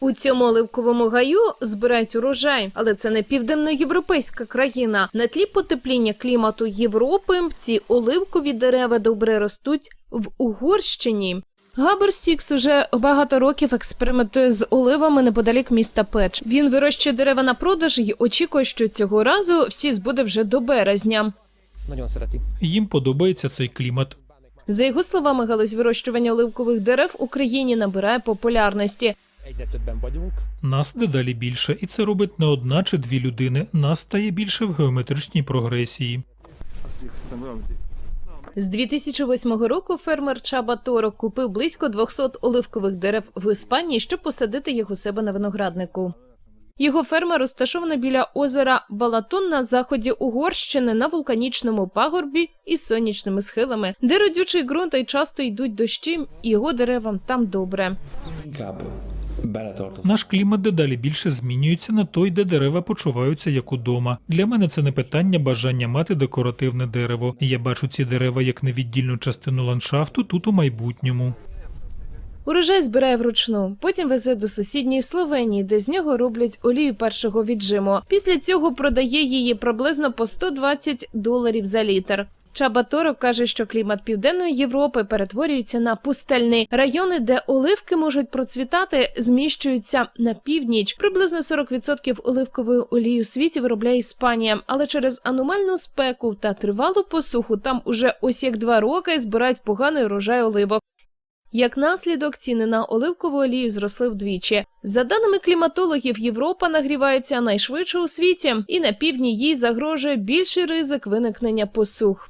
У цьому оливковому гаю збирають урожай, але це не південноєвропейська країна. На тлі потепління клімату Європи ці оливкові дерева добре ростуть в Угорщині. Габер Стікс уже багато років експериментує з оливами неподалік міста Печ. Він вирощує дерева на продаж і очікує, що цього разу всі збуде вже до березня. Їм подобається цей клімат. За його словами, галузь вирощування оливкових дерев в Україні набирає популярності. Нас дедалі більше, і це робить не одна чи дві людини. Нас стає більше в геометричній прогресії. З 2008 року фермер Чаба Торо купив близько 200 оливкових дерев в Іспанії, щоб посадити їх у себе на винограднику. Його ферма розташована біля озера Балатон на заході Угорщини на вулканічному пагорбі із сонячними схилами, де родючий ґрунт і часто йдуть дощі, і його деревам там добре. Наш клімат дедалі більше змінюється на той, де дерева почуваються як удома. Для мене це не питання бажання мати декоративне дерево. Я бачу ці дерева як невіддільну частину ландшафту тут у майбутньому. Урожай збирає вручну, потім везе до сусідньої Словенії, де з нього роблять олію першого віджиму. Після цього продає її приблизно по 120 доларів за літр. Чаба Торо каже, що клімат Південної Європи перетворюється на пустельний. Райони, де оливки можуть процвітати, зміщуються на північ. Приблизно 40% оливкової олії у світі виробляє Іспанія, але через аномальну спеку та тривалу посуху там уже ось як два роки збирають поганий урожай оливок. Як наслідок, ціни на оливкову олію зросли вдвічі. За даними кліматологів, Європа нагрівається найшвидше у світі, і на півдні їй загрожує більший ризик виникнення посух.